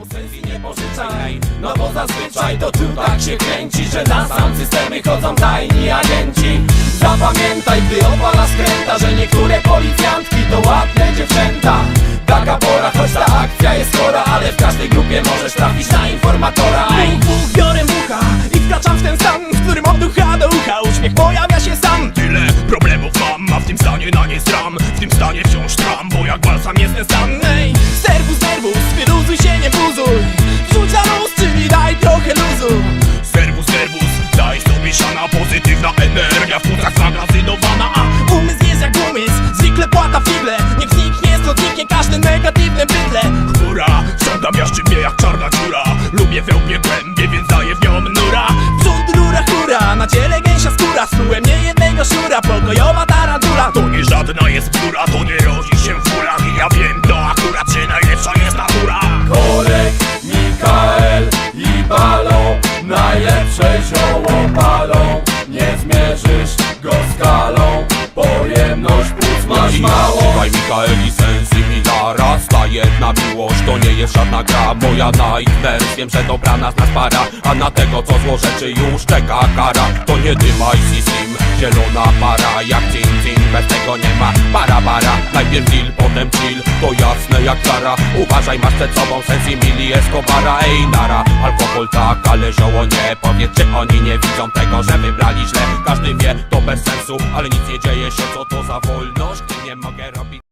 nikomu sesji nie pożyczaj. No bo zazwyczaj to tu tak się kręci Że na sam systemy chodzą tajni agenci. Zapamiętaj, gdy opala skręta Że niektóre policjantki to ładne dziewczęta. Taka pora, choć ta akcja jest chora Ale w każdej grupie możesz trafić na informatora. Ej, Dwóch biorę bucha i wkraczam w ten stan, w którym od ucha do ucha uśmiech pojawia się sam. Tyle problemów mam, a w tym stanie na nie stram. W tym stanie wciąż tram, bo jak balsam jest ten stan. Ej, chmura, żądam miaszczy mnie jak czarna dziura. Lubię wełbie głębie, więc daję w nią nura. Przód rura hura, na ciele gęsia skóra. Snułem nie jednego szura, pokojowa tarantula. To nie żadna jest bzdura, to nie rodzi się w górach. I ja wiem to akurat, że najlepsza jest natura Korek, Mikael i Balo Najlepsze zioło palą. Nie zmierzysz go skalą Pojemność płuc masz mało. Słuchaj Mikael i Sens i Milara Miłość to nie jest żadna gra. Moja nightmare, wiem, że dobra nas nas para. A na tego co zło rzeczy już czeka kara. To nie dymaj slim, zielona para. Jak cin cin, bez tego nie ma. Para para Najpierw deal, potem chill, to jasne jak klara Uważaj, masz przed sobą Sens i Mili Escobara Ej nara, alkohol tak, ale zioło nie. Powiedz czy oni nie widzą tego, że wybrali źle. Każdy wie, to bez sensu, ale nic nie dzieje się. Co to za wolność, nie mogę robić